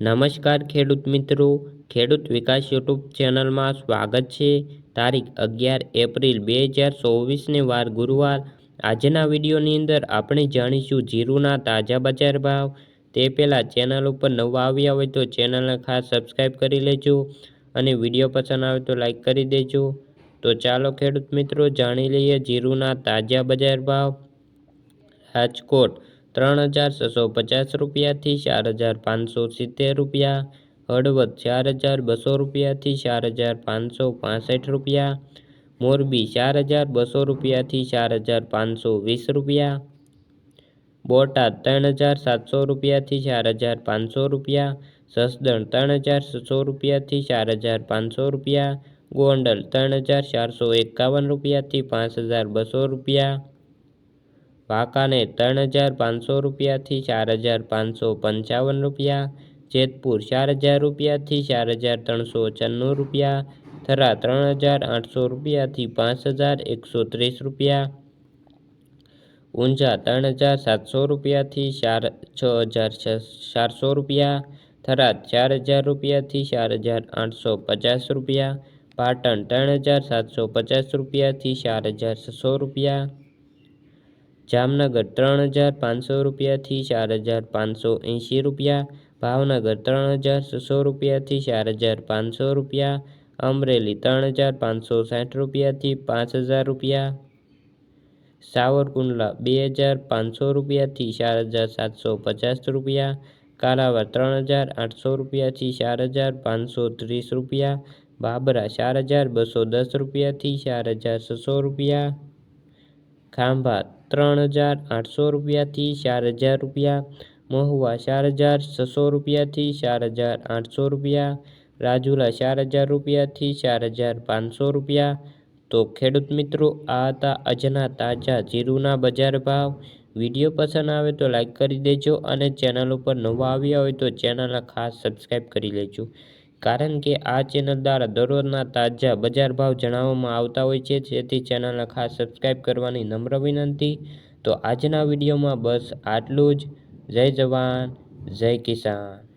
નમસ્કાર ખેડૂત મિત્રો. ખેડૂત વિકાસ યુટ્યુબ ચેનલમાં સ્વાગત છે. તારીખ અગિયાર એપ્રિલ બે હજાર ચોવીસને વાર ગુરુવાર. આજના વિડીયોની અંદર આપણે જાણીશું જીરુના તાજા બજાર ભાવ. તે પહેલાં ચેનલ ઉપર નવા આવ્યા હોય તો ચેનલને ખાસ સબસ્ક્રાઈબ કરી લેજો અને વીડિયો પસંદ આવે તો લાઈક કરી દેજો. તો ચાલો ખેડૂત મિત્રો, જાણી લઈએ જીરુના તાજા બજાર ભાવ. રાજકોટ ત્રણ હજાર છસો પચાસ રૂપિયાથી ચાર હજાર પાંચસો સિત્તેર રૂપિયા હળવદ ચાર હજાર બસો રૂપિયાથી ચાર હજાર પાંચસો પાસઠ રૂપિયા મોરબી ચાર હજાર બસો રૂપિયાથી ચાર હજાર પાંચસો વીસ રૂપિયા બોટાદ ત્રણ હજાર સાતસો રૂપિયાથી ચાર હજાર પાંચસો રૂપિયા જસદણ ત્રણ હજાર છસો રૂપિયાથી ચાર હજાર પાંચસો રૂપિયા ગોંડલ ત્રણ હજાર ચારસો એકાવન રૂપિયાથી પાંચ હજાર બસો રૂપિયા વાંકાનેર ત્રણ હજાર પાંચસો રૂપિયાથી ચાર હજાર પાંચસો પંચાવન રૂપિયા જેતપુર ચાર હજાર રૂપિયાથી ચાર હજાર ત્રણસો છન્નું રૂપિયા થરા ત્રણ હજાર આઠસો રૂપિયાથી પાંચ હજાર એકસો ત્રીસ રૂપિયા ઊંઝા ત્રણ હજાર સાતસો રૂપિયાથી ચાર છ હજાર ચારસો રૂપિયા થરાદ ચાર હજાર રૂપિયાથી ચાર હજાર આઠસો પચાસ રૂપિયા પાટણ ત્રણ હજાર સાતસો પચાસ રૂપિયાથી ચાર હજાર છસો રૂપિયા જામનગર ત્રણ હજાર પાંચસો રૂપિયાથી ચાર હજાર પાંચસો એંશી રૂપિયા ભાવનગર ત્રણ હજાર છસો રૂપિયાથી ચાર હજાર પાંચસો રૂપિયા અમરેલી ત્રણ હજાર પાંચસો સાઠ રૂપિયાથી પાંચ હજાર રૂપિયા સાવરકુંડલા બે હજાર પાંચસો રૂપિયાથી ચાર હજાર સાતસો પચાસ રૂપિયા કાલાવર ત્રણ હજાર આઠસો રૂપિયાથી ચાર હજાર પાંચસો ત્રીસ રૂપિયા બાબરા ચાર હજાર બસો દસ રૂપિયાથી ચાર હજાર છસો રૂપિયા ખાંભા ત્રણ હજાર આઠસો રૂપિયાથી ચાર હજાર રૂપિયા, મહુવા ચાર હજાર છસો રૂપિયાથી ચાર હજાર આઠસો રૂપિયા, રાજુલા ચાર હજાર રૂપિયાથી ચાર હજાર પાંચસો રૂપિયા. તો ખેડૂત મિત્રો, આ હતા આજના તાજા જીરુના બજાર ભાવ. વીડિયો પસંદ આવે તો લાઇક કરી દેજો અને ચેનલ ઉપર નવા આવ્યા હોય તો ચેનલને ખાસ સબસ્ક્રાઈબ કરી લેજો. કારણ કે આ ચેનલ દ્વારા દરરોજના તાજા બજાર ભાવ જણાવવામાં આવતા હોય છે, જેથી ચેનલને ખાસ સબસ્ક્રાઈબ કરવાની નમ્ર વિનંતી. તો આજના વિડીયોમાં બસ આટલું જ. જય જવાન, જય કિસાન.